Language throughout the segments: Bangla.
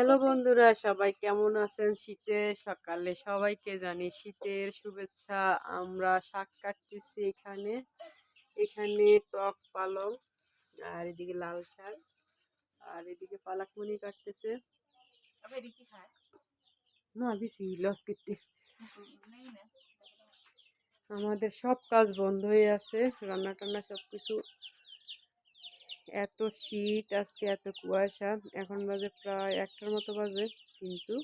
হ্যালো বন্ধুরা সবাই কেমন আছেন? শীতে সকালে সবাইকে জানি শীতের শুভেচ্ছা। আমরা শাক কাটতেছি এখানে। এখানে টক পালং আর এদিকে লাল শাক আর এদিকে পালাকমনি কাটতেছে। না বেশি লস করতে। আমাদের সব কাজ বন্ধ হয়ে আছে রান্না টান্না সব কিছু এত শীত, আজকে এত কুয়াশা, এখন বাজে প্রায় একটার মতো বাজে, কিন্তু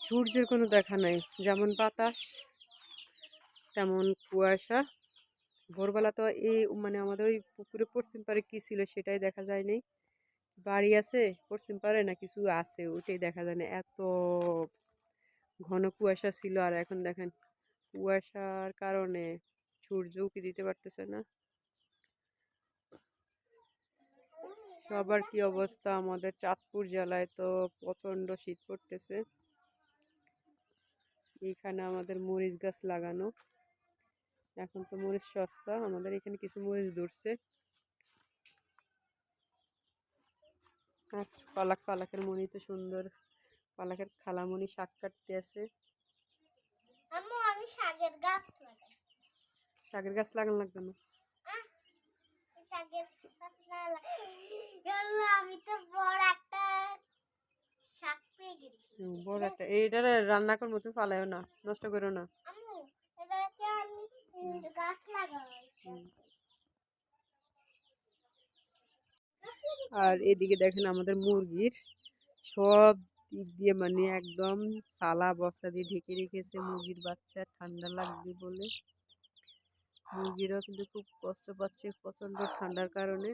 সূর্যের কোনো দেখা নাই। যেমন বাতাস, তেমন কুয়াশা। ভোরবেলা তো এই মানে আমাদের ওই পুকুরে পশ্চিম পারে কী ছিল সেটাই দেখা যায়নি। বাড়ি আছে পশ্চিম পারে না কিছু আছে ওটাই দেখা যায় না। এত ঘন কুয়াশা ছিল আর এখন দেখেন, কুয়াশার কারণে সূর্য উকি দিতে পারতেছে না। সবার কি অবস্থা? আমাদের চাঁদপুর জেলায় তো প্রচণ্ড শীত পড়তেছে। এখানে আমাদের মরিচ গাছ লাগানো। এখন তো মরিচ সস্তা আমাদের এখানে কিছু মরিচ ধরছে। আর পালাক পালাকের মনি তো সুন্দর। পালাকের খালামণি শাক কাটতে আছে। শাকের গাছ লাগাই। শাকের গাছ লাগানো লাগবে না? শাকের গাছ না বড় একটা এইটা রান্না করব তুমি ফালাইও না নষ্ট করো না। আর এদিকে দেখেন আমাদের মুরগির সব দিক দিয়ে মানে একদম সালা বস্তা দিয়ে ঢেকে রেখেছে মুরগির বাচ্চা ঠান্ডা লাগবে বলে। মুরগিরাও কিন্তু খুব কষ্ট পাচ্ছে প্রচণ্ড ঠান্ডার কারণে।